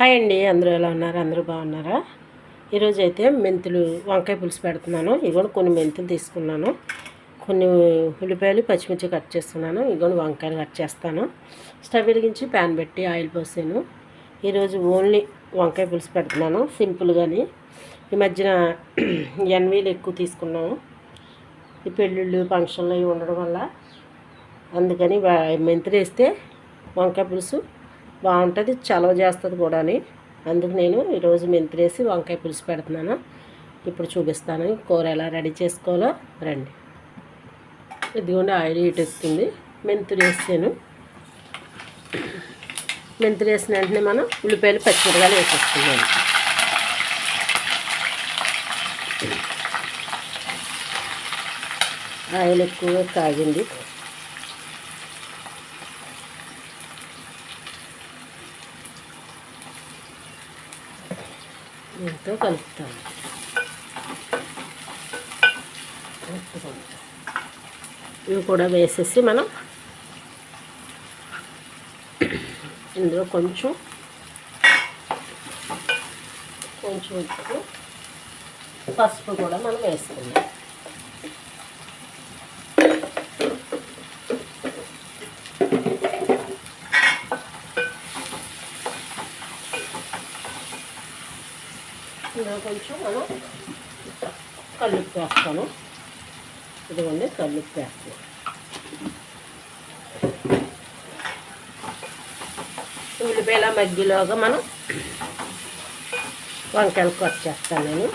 Hi అండి అందరూ ఎలా ఉన్నారు? అందరూ బాగున్నారా? ఈరోజు అయితే మెంతులు వంకాయ పులుసు పెడుతున్నాను. ఇగోని కొన్ని మెంతులు తీసుకున్నాను. కొన్ని ఉల్లిపాయలు పచ్చిమిర్చి కట్ చేస్తున్నాను. ఇగోని వంకాయలు కట్ చేస్తాను. స్టవ్ వెలిగించి ప్యాన్ పెట్టి ఆయిల్ పోసాను. ఈరోజు ఓన్లీ వంకాయ పులుసు పెడుతున్నాను సింపుల్గాని ఈ మధ్యన ఎన్వీలు ఎక్కువ తీసుకున్నాము. ఈ పెళ్ళిళ్ళు ఫంక్షన్లు అవి ఉండడం వల్ల. అందుకని మెంతులు వేస్తే వంకాయ పులుసు బాగుంటుంది చలవ చేస్తుంది కూడా అందుకు నేను ఈరోజు మెంతులేసి వంకాయ పులుసు పెడుతున్నాను. ఇప్పుడు చూపిస్తాను కూర ఎలా రెడీ చేసుకోవాలో. రండి. ఇదిగోండి ఆయిల్ హీట్ ఎక్కుతుంది మెంతులు వేసాను. మెంతులు వేసిన వెంటనే మనం ఉల్లిపాయలు పచ్చిమిరకాయలు వేసేస్తున్నాం ఆయిల్ ఎక్కువగా కాగింది. దీంతో కలుపుతాను. ఇవి కూడా వేసేసి మనం ఇందులో కొంచెం కొంచెం ఉప్పు పసుపు కూడా మనం వేసుకుందాం. ఇందులో కొంచెం మనం కల్లుప్పు వేస్తాను ఇదిగోండి కల్లుప్పు వేస్తాను ఉల్లిపాయల మగ్గిలోగా మనం వంకాయలు కొట్టేస్తాను నేను.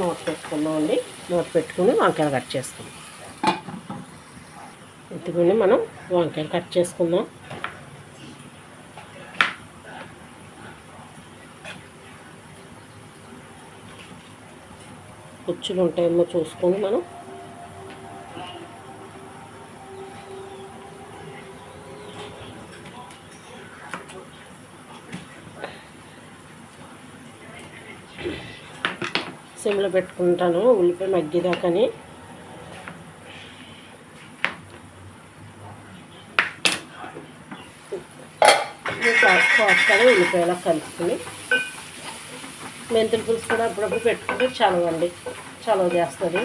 నోట్ పెట్టుకున్నామండి నోట్ పెట్టుకుని వంకాయలు కట్ చేసుకుందాం. ఎత్తుకుని మనం వంకాయలు కట్ చేసుకుందాం. కుచ్చులు ఉంటాయేమో చూసుకొని మనం సిమ్లో పెట్టుకుంటాను ఉల్లిపాయ మగ్గిదాకని. కోస్తాను ఉల్లిపాయలా కలుపుకొని మెంతుల పులుసు కూడా అప్పుడప్పుడు పెట్టుకుంటే చలవండి చలవ చేస్తుంది.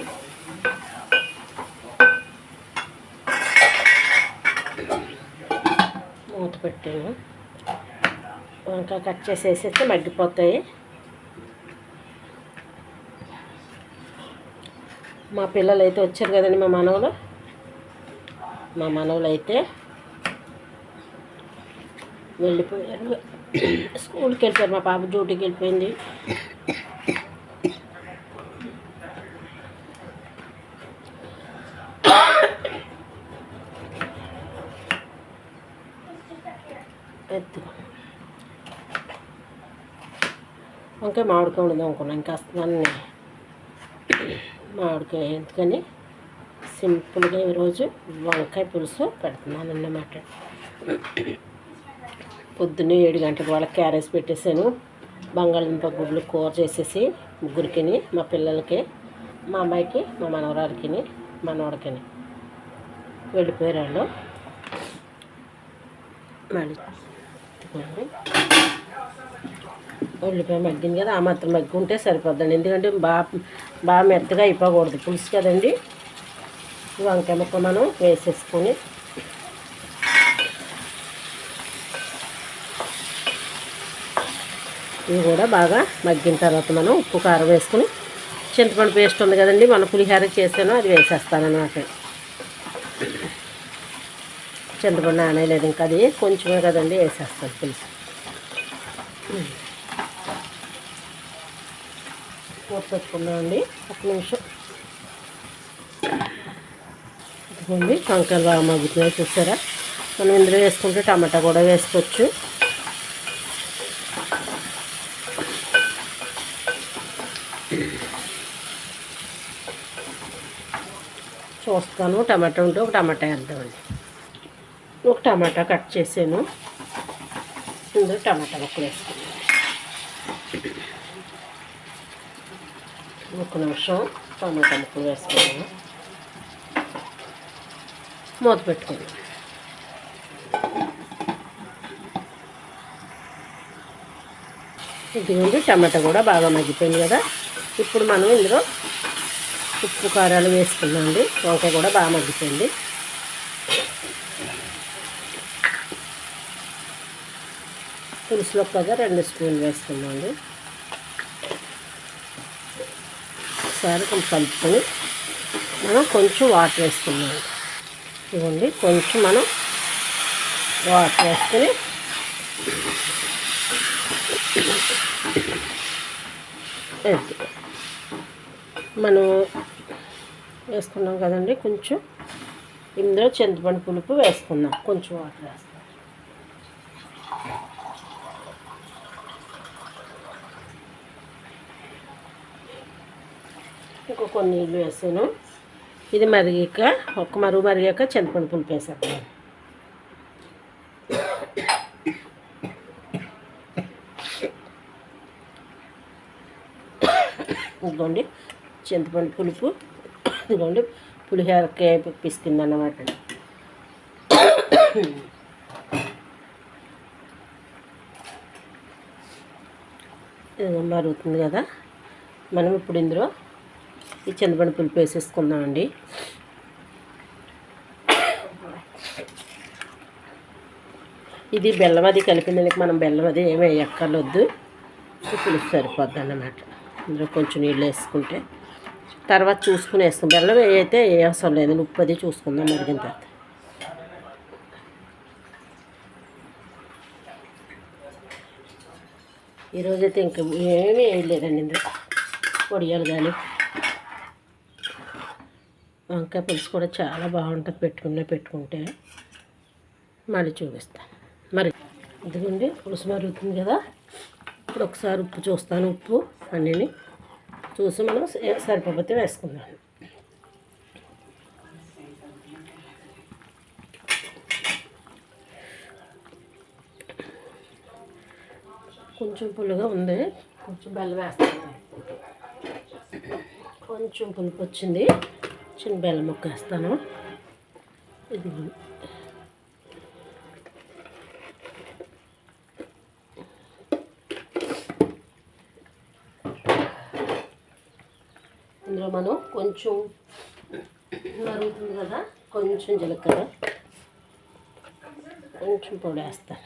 మూత పెట్టాను. ఇంకా కట్ చేసేసేస్తే మగ్గిపోతాయి. మా పిల్లలు అయితే వచ్చారు కదండి మా మనవలు. మా మనవలు అయితే వెళ్ళిపోయారు. స్కూల్కి వెళ్ళిపోయారు. మా పాప డ్యూటీకి వెళ్ళిపోయింది. ఎత్తు వంకాయ మామిడికాయ ఉండదు ఇంకా అన్నీ మామిడికాయ ఎందుకని సింపుల్గా ఈరోజు వంకాయ పులుసు పెడుతున్నాను అన్నమాట. పొద్దున్నే ఏడు గంటలకు వాళ్ళకి క్యారేజ్ పెట్టేశాను. బంగాళదుంప గుడ్లు కూర చేసేసి ముగ్గురికి మా పిల్లలకి మా అమ్మాయికి మా మనవరాలకి మనవడికి వెళ్ళిపోయారు వాళ్ళు. మళ్ళీ ఉల్లిపాయ మగ్గింది కదా ఆ మాత్రం మగ్గి ఉంటే సరిపోద్దండి. ఎందుకంటే బాగా బాగా మెత్తగా అయిపోకూడదు. పులుసు కదండి? వంకాయ ముక్క మనం వేసేసుకొని ఇవి కూడా బాగా మగ్గిన తర్వాత మనం ఉప్పు కారం వేసుకుని చింతపండు పేస్ట్ ఉంది కదండి మన పులిహోర చేసాను అది వేసేస్తాను అన్నమాట చింతపండు ఆనేయలేదు ఇంకా అది కొంచెమే కదండి వేసేస్తాను పులుసు మూత పెట్టుకున్నామండి ఒక నిమిషం. ఇదిగోండి వంకాయలు బాగా మగ్గుతున్నాయి చూసారా? మనం ఇందులో వేసుకుంటే టమాటా కూడా వేసుకోవచ్చు. చూస్తాను టమాటా ఉంటే ఒక టమాటా వేద్దామండి. ఒక టమాటా కట్ చేసాను. ఇందులో టమాటా ముక్కలు వేసుకున్నాను ఒక నిమిషం టమాటా ముక్కలు వేసుకున్నాను మూత పెట్టుకున్నాను ఇదిగోండి టమాటా కూడా బాగా మగ్గిపోయింది కదా. ఇప్పుడు మనం ఇందులో ఉప్పు కారాలు వేసుకున్నామండి వంకాయ కూడా బాగా మగ్గిపోయింది. పులుసులో కదా రెండు స్పూన్లు వేసుకున్నామండి ఒకసారి కొంచెం కలుపుకొని మనం కొంచెం వాటర్ వేసుకున్నాం ఇవ్వండి కొంచెం మనం వాటర్ వేసుకొని మనం వేసుకున్నాం కదండి కొంచెం. ఇందులో చింతపండు పులుపు వేసుకుందాం కొంచెం వాటర్ వేస్తాం ఇంకో కొన్ని నీళ్ళు వేసాను. ఇది మరిగాక ఒక మరుగు మరిగాక చింతపండు పులుపు వేసేద్దాం. ఇదిగోండి చింతపండు పులుపు. ఇదిగోండి పులిహోరకాయ పిసికింది అన్నమాట ఇది మరుగుతుంది కదా. మనం ఇప్పుడు ఇందులో ఈ చింతపండు పులుపు వేసేసుకుందామండి ఇది బెల్లం అది కలిపిందానికి మనం బెల్లం అది ఏమి ఎక్కర్లొద్దు పులుసు సరిపోద్ది అన్నమాట. ఇందులో కొంచెం నీళ్ళు వేసుకుంటే. తర్వాత చూసుకుని వేస్తాం. బెల్లం అయితే ఏ అవసరం లేదు. ఉప్పు అది చూసుకుందాం మరిగిన తర్వాత. ఈరోజైతే ఇంకా ఏమీ వేయలేదండి ఇందులో. పొడియాలు కానీ వంకాయ పులుసు కూడా చాలా బాగుంటుంది పెట్టుకునే పెట్టుకుంటే. మళ్ళీ చూపిస్తాను మరి ఇదిగోండి పులుసు మరుగుతుంది కదా. ఇప్పుడు ఒకసారి ఉప్పు చూస్తాను ఉప్పు అన్నీ చూసి మనం సరిపోతే వేసుకుందాం. కొంచెం పులుగా ఉంది. కొంచెం బెల్లం వేస్తాను. కొంచెం పులుపు వచ్చింది. చిన్న బెల్లం ముక్క వేస్తాను. ఇది ఇందులో మనం కొంచెం మరుగుతుంది కదా కొంచెం జీలకర్ర కొంచెం పొడి వేస్తాను.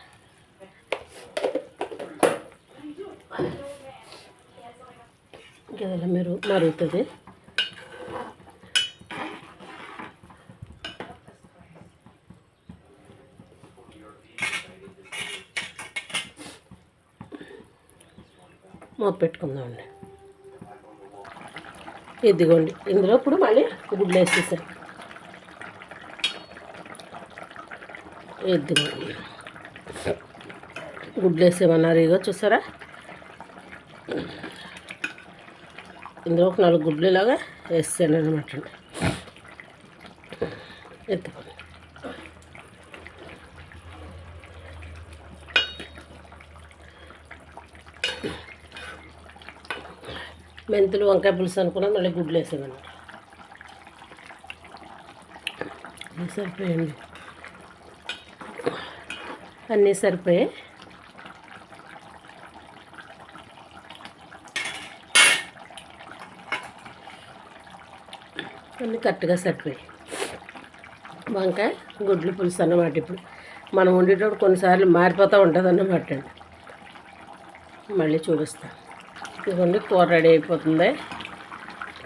గదల మెరుగు మరుగుతుంది మూత పెట్టుకుందామండి ఇదిగోండి ఇందులో ఇప్పుడు మళ్ళీ గుడ్లు వేసేసాం ఇదిగోండి. గుడ్లు వేసేమన్నారు ఇగో చూసారా? ఇందులో ఒక నాలుగు గుడ్లు ఇలాగా వేసాను అనమాట అండి మెంతులు వంకాయ పులుసు అనుకున్నాను మళ్ళీ గుడ్లు వేసామన్నమాట సరిపోయండి అన్నీ సరిపోయాయి. అన్నీ కరెక్ట్గా సరిపోయాయి. వంకాయ గుడ్లు పులుసు అన్నమాట ఇప్పుడు. మనం వండేటప్పుడు కొన్నిసార్లు మారిపోతూ ఉంటుంది అన్నమాట అండి. మళ్ళీ చూపిస్తాను. ఇదిగోండి కూర రెడీ అయిపోతుంది.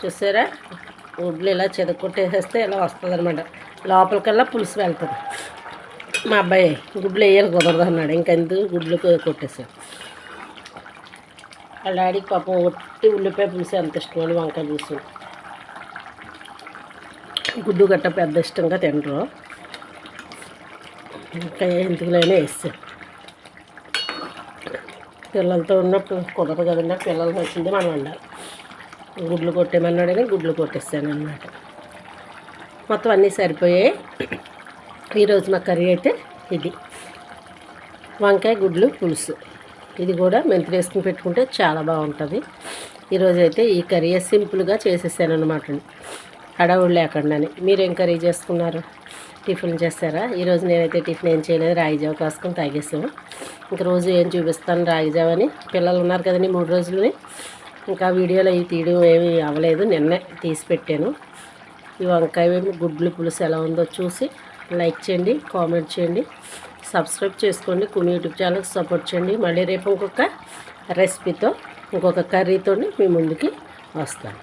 చూసారా? గుడ్లు ఇలా చెదకొట్టేసేస్తే ఇలా వస్తుంది అనమాట లోపలికల్లా పులుసు వెళ్తుంది. మా అబ్బాయి గుడ్లు వేయాలి కుదరదు అన్నాడు. ఇంకెందుకు గుడ్లు కొ- ఆ వాళ్ళ డాడీకి పాపం ఒట్టి ఉల్లిపాయ పులుసు ఎంత ఇష్టమని వంకాయ పులుసు. గుడ్డు గట్ట పెద్ద ఇష్టంగా తినరు ఇంకా ఎందుకులైనా వేస్తాడు పిల్లలతో ఉన్నప్పుడు కుదరదు కదండి పిల్లలు వచ్చింది మనం వండాలి గుడ్లు కొట్టేమన్నాడు కానీ గుడ్లు కొట్టేస్తాను అనమాట మొత్తం అన్నీ సరిపోయాయి. ఈరోజు మా కర్రీ అయితే ఇది. వంకాయ గుడ్లు పులుసు. ఇది కూడా మెంతులు వేసుకుని పెట్టుకుంటే చాలా బాగుంటుంది. ఈరోజు అయితే ఈ కర్రీ సింపుల్గా చేసేసాను అనమాట హడావుడు లేకుండానే. ఏం కర్రీ చేసుకున్నారు? టిఫిన్ చేస్తారా? ఈరోజు నేనైతే టిఫిన్ ఏం చేయలేదు. రాయిజావు జావ కాసుకొని తాగేసాము. ఇంక రోజు ఏం చూపిస్తాను రాగిజావని పిల్లలు ఉన్నారు కదండి మూడు రోజులని ఇంకా వీడియోలు అవి తీయడం ఏమీ అవ్వలేదు నిన్నే తీసి పెట్టాను. ఈ వంకాయ గుడ్లు పులుసు ఎలా ఉందో చూసి లైక్ చేయండి కామెంట్ చేయండి. సబ్స్క్రైబ్ చేసుకోండి కొన్ని యూట్యూబ్ ఛానల్కి సపోర్ట్ చేయండి. మళ్ళీ రేపు ఇంకొక రెసిపీతో ఇంకొక కర్రీతో మీ ముందుకి వస్తాను.